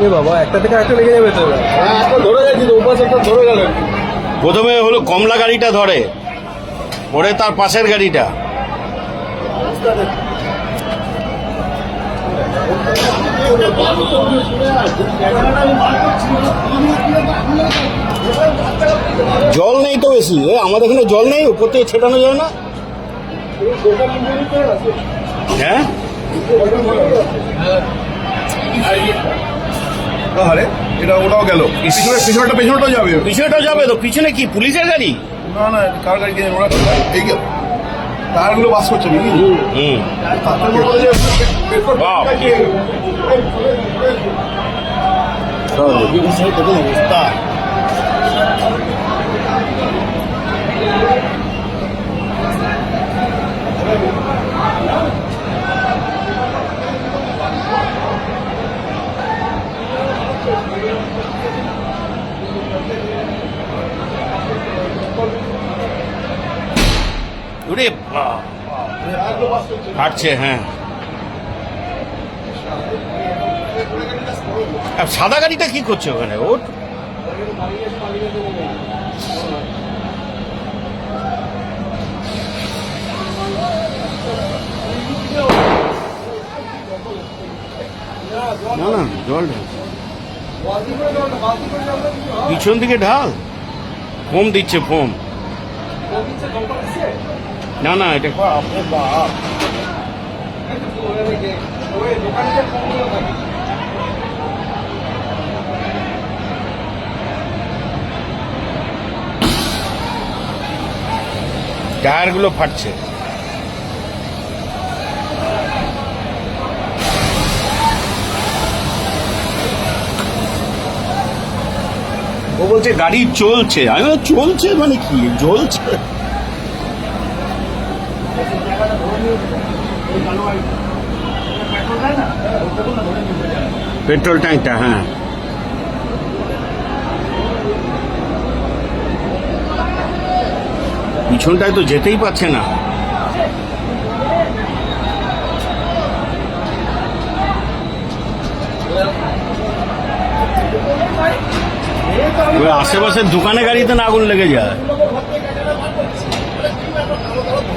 এ বাবা একটা থেকে একটা লেগে যাবে তো। হ্যাঁ ধরে গেছি তো উপাস একটা ধরে গেল। প্রথমে হলো কমলা গাড়িটা ধরে পরে তার পাশের গাড়িটা। জল নেই তো বেশি এ, আমাদের এখানে জল নেই উপর থেকে ছেটানো যায় না। হ্যাঁ? আরে এটা ওটাও গেল পিছনে পিছনেটা পেছনেটাও যাবে পিছনেটা যাবে তো পিছনে কি পুলিশের গাড়ি না না কার গাড়ি কিনে ওরা এই গেল টায়ারগুলো বাস করছে নাকি হুম। অবস্থা ওরে বাপ হ্যাঁ। সাদা গাড়িটা কি করছে ওখানে? ওর না না, জল পিছন দিকে ঢাল। ফোম দিচ্ছে, ফোম। না না এটা টায়ারগুলো ফাটছে। ও বলছে গাড়ি চলছে। আমি চলছে মানে কি? জ্বলছে পেট্রোল ট্যাঙ্কটা হ্যাঁ। পিছনটায় তো যেতেই পারছে না। আশেপাশের দোকানে গাড়িতে না আগুন লেগে যায়।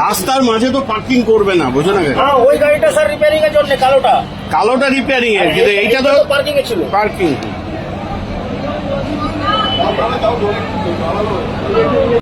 রাস্তার মাঝে তো পার্কিং করবে না বুঝো না হ্যাঁ ওই গাড়িটা স্যার রিপেয়ারিং এর জন্য কালোটা। কালোটা রিপেয়ারিং এর কিন্তু এইটা তো পার্কিং এ ছিল। পার্কিং